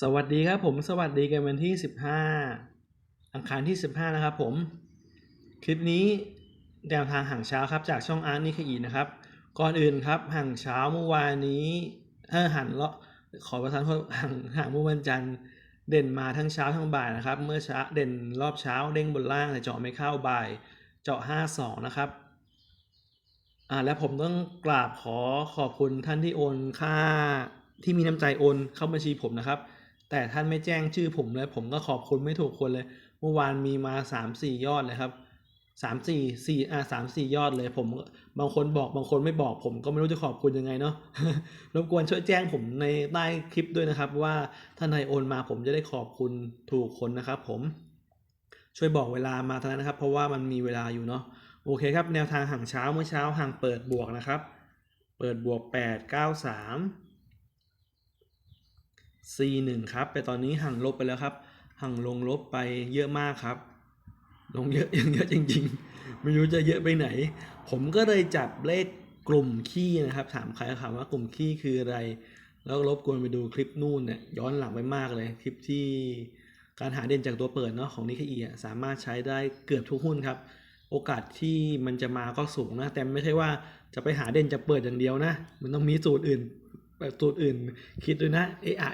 สวัสดีครับผมสวัสดีกันวันที่ 15 อังคารที่ 15 นะครับผม คลิปนี้แนวทางห่างเช้าครับจากช่องอาร์ตนิคอีนะครับ ก่อนอื่นครับห่างเช้าเมื่อวานนี้เออหันเลาะขอประทานโทษห่างห่างเมื่อวันจันทร์เด่นมาทั้งเช้าทั้งบ่ายนะครับ เมื่อเช้าเด่นรอบเช้าเด้งบนล่างแต่เจาะไม่เข้าบ่ายเจาะ 52 นะครับอ่าและผมต้องกราบขอขอบคุณท่านที่โอนค่า ที่มีน้ำใจโอนเข้าบัญชีผมนะครับ แต่ท่านไม่แจ้งชื่อผมเลยผมก็ขอบคุณไม่ถูกคนเลย เมื่อวานมีมาสามสี่ยอดเลยครับสามสี่สี่อ่าสามสี่ยอดเลย ผมบางคนบอกบางคนไม่บอกผมก็ไม่รู้จะขอบคุณยังไงเนาะรบกวนช่วยแจ้งผมในใต้คลิปด้วยนะครับ ว่าท่านใดโอนมาผมจะได้ขอบคุณถูกคนนะครับ ผมช่วยบอกเวลามาเท่านั้นนะครับ เพราะว่ามันมีเวลาอยู่เนาะโอเคครับ แนวทางห่างเช้าเมื่อเช้าห่างเปิดบวกนะครับ เปิดบวก 8 9 3 C 1ครับแต่ตอนนี้ห่างลบไปแล้วครับ ห่างลงลบไปเยอะมากครับ ลงเยอะยังเยอะจริง ๆ ไม่รู้จะเยอะไปไหน ผมก็เลยจับเลขกลุ่มขี้นะครับ ถามใครก็ถามว่ากลุ่มขี้คืออะไร แล้วรบกวนไปดูคลิปนู่นเนี่ยย้อนหลังไปมากเลย คลิปที่การหาเด่นจากตัวเปิดเนาะของนิเคอีสามารถใช้ได้เกือบทุกหุ้นครับ โอกาสที่มันจะมาก็สูงนะ แต่ไม่ใช่ว่าจะไปหาเด่นจากเปิดอย่างเดียวนะ มันต้องมีสูตรอื่น แบบสูตรอื่น คิดด้วยนะเอะอ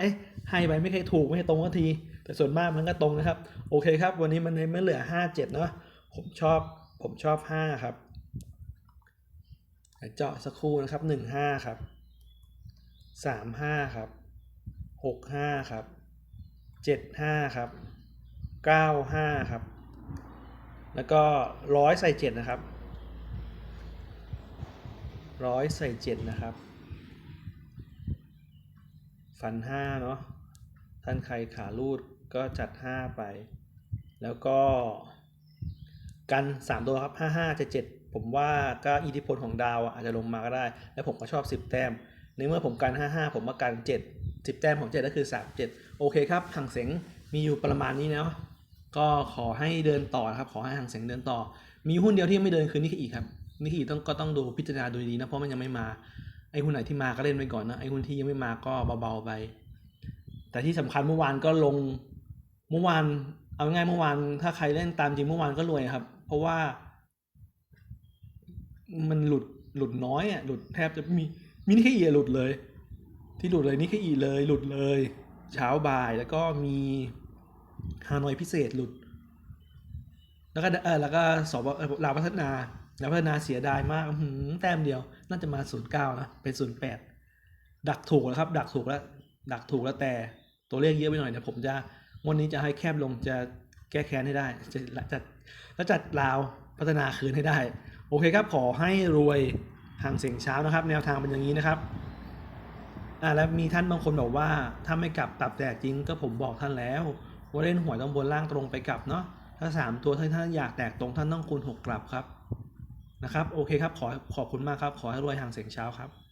ให้ไปไม่เคยถูกไม่เคยตรงสักที แต่ส่วนมากมันก็ตรงนะครับ โอเคครับ วันนี้มันไม่เหลือห้าเจ็ดเนาะผมชอบผมชอบห้าครับเจาะสักครู่นะครับหนึ่งห้าครับสามห้าครับหกห้าครับเจ็ดห้าครับเก้าห้าครับ แล้วก็ร้อยใส่เจ็ดนะครับร้อยใส่เจ็ดนะครับ ฟันห้าเนาะท่านใครขาลูดก็จัดห้าไป แล้วก็กันสามตัวครับห้าห้าเจ็ดเจ็ดผมว่าก็อิทธิพลของดาวอาจจะลงมาก็ได้ แล้วผมก็ชอบสิบแต้ม ในเมื่อผมกันห้าห้าผมมากันเจ็ดสิบแต้มของเจ็ดก็คือสามเจ็ดโอเคครับห่างเสียงมีอยู่ประมาณนี้เนาะก็ขอให้เดินต่อครับ ขอให้ห่างเสียงเดินต่อ มีหุ้นเดียวที่ยังไม่เดินคือนิกอีครับนิกอีต้องก็ต้องดูพิจารณาดูดีนะเพราะมันยังไม่มา ไอ้หุ้นไหนที่มาก็เล่นไปก่อนนะไอ้หุ้นที่ยังไม่มาก็เบาๆไป แต่ที่สำคัญเมื่อวานก็ลงเมื่อวานเอาง่ายเมื่อวานถ้าใครเล่นตามจริงเมื่อวานก็รวยครับ เพราะว่า มันหลุดหลุดน้อยอะหลุดแทบจะมีมินิแค่อีหลุดเลย ที่หลุดเลยนี่แค่อีเลยหลุดเลย เช้าบ่ายแล้วก็มีฮานอยพิเศษหลุด แล้วก็เออแล้วก็สอบลาวพัฒนา ลาวพัฒนาเสียดายมากหืแต้มเดียว น่าจะมาศูนย์เก้านะ เป็นศูนย์แปดดักถูกแล้วครับ ดักถูกแล้ว ดักถูกแล้วแต่ตัวเลขเยอะไปหน่อยเดี๋ยวผมจะวันนี้จะให้แคบลงจะแก้แค้นให้ได้ จะจะแล้วจัดลาวพัฒนาคืนให้ได้ โอเคครับ ขอให้รวยห่างเสียงเช้านะครับ แนวทางเป็นอย่างนี้นะครับอ่าแล้วมีท่านบางคนบอกว่าถ้าไม่กลับตับแตกจริงก็ผมบอกท่านแล้วว่าเล่นหวยต้องบนล่างตรงไปกลับเนาะถ้าสามตัวถ้าท่านอยากแตกตรงท่านต้องคูณหกกลับครับ นะครับ โอเคครับ ขอขอบคุณมากครับ ขอให้รวยห่างเสียงเช้าครับ